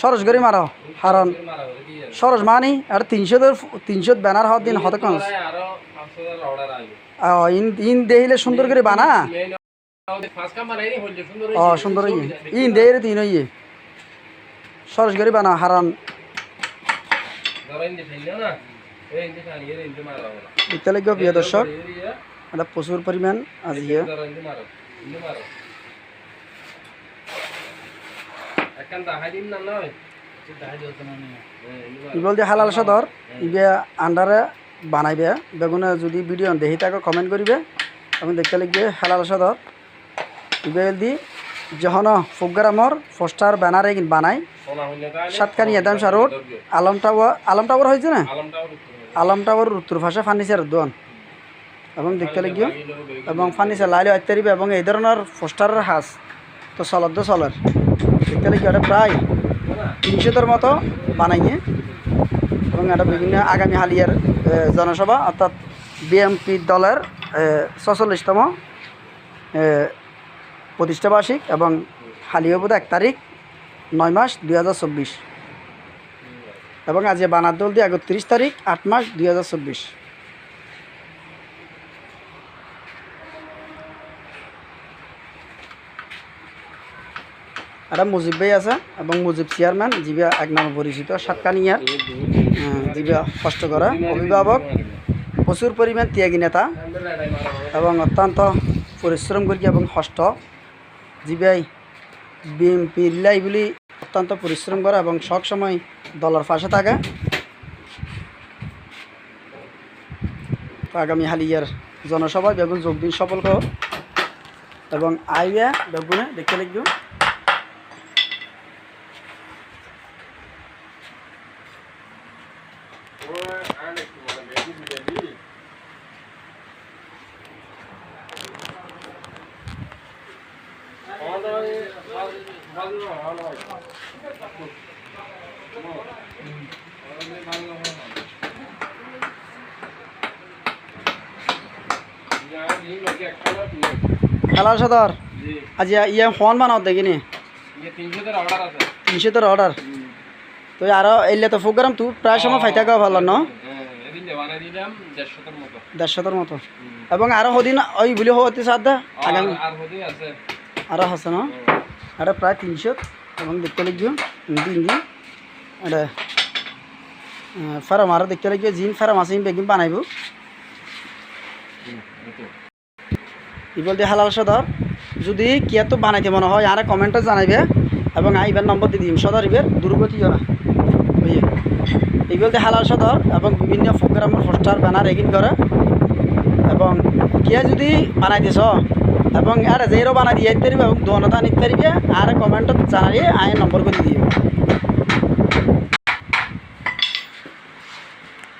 সরস করে মারো হারণ সরস মানি, আর তিনশো তিনশো ব্যানার হওয়ার দিন হতে কম ইন দেখিলে সুন্দর করে বানা। ও সুন্দর ইন দেহিলে তিন ইয়ে সরস করে বানা হারণ বিদ্যালয় প্রিয় দর্শক, এটা প্রচুর পরিমাণ আজকে যে হালাল সদর ইবে আন্ডারে বানাইবে। বেগুনে যদি ভিডিও দেখি তাকে কমেন্ট করিবে। এবং দেখতে লিখবে হালাল সদর। ইবে দি যখন ফুগ্রামর পোস্টার ব্যানারে বানাই। Satkania এদামসা road Alam tower Alam tower হয়েছে না? আলম টাওয়ার উত্তর ভাষা ফার্নিচার দোয়ান এবং দেখতে লিখিও এবং ফার্নিচার লাইলে আইতারিবে এবং এই ধরনের পোস্টারের হাস। তো চলত তো চলার দেখতে লিখি এটা প্রায় তিনশোটার মতো বানাইয়ে এবং এটা বিভিন্ন আগামী হালিয়ার জনসভা, অর্থাৎ বিএমপি দলের ছচল্লিশতম প্রতিষ্ঠাবার্ষিক এবং হালিয়া বোধ এক তারিখ, নয় মাস, দুই হাজার চব্বিশ। এবং আজ বানার দল দিয়ে একত্রিশ তারিখ, আট মাস, দুই হাজার চব্বিশ। একটা মুজিব ভাই আছে এবং মুজিব চেয়ারম্যান যিবা এক নামে পরিচিত সাতকানিয়ার যিবা কষ্ট করা, অভিভাবক, প্রচুর পরিমাণ ত্যাগী নেতা এবং অত্যন্ত পরিশ্রম করি এবং হষ্ট যিবাই বিএমপির লাই বলি অত্যন্ত পরিশ্রম করে এবং সব সময় দলের পাশে থাকে। আগামী হালিয়ার জনসভায় বেগুন যোগ দিন সফল কর এবং আইয়া বেগুনে দেখতে লিখব খেলার সদর? আজ ইয়ে ফোন বানাও দেখিনি তিনশো তোর অর্ডার তো আরও এলে তো প্রোগ্রাম তুই প্রায় সময় ফাইতা গাওয়া ভালো ন? দেড়শোটার মতো। এবং আরও সদিন ওই বুলি হতে সাদ আগামী আরও আছে ন। এটা প্রায় তিনশো এবং দেখতে লিখব ইঞ্জি ইঞ্জি এটা ফার্ম, আরও দেখতে লিখবে জিন ফার্ম আছে বেগিন বানাইব। ইবল দিয়ে হালাল সদর। যদি কিয়াতো বানাইতে মনে হয়, আরে কমেন্টে জানাইবে এবং আইবার নম্বর দিয়ে দিম। সদর ইবের দুর্গতি জনা বুঝে এইগুলো দিয়ে হালাল সদর এবং বিভিন্ন প্রোগ্রামের পোস্টার ব্যানার এগিন করে। এবং কিয়া যদি বানাই দিছ, এবং আর যেরও বানাই দিয়ে পারিবে এবং দোনতা নিতে পারিবে আর কমেন্টত জানাই আয় নম্বর করে দিও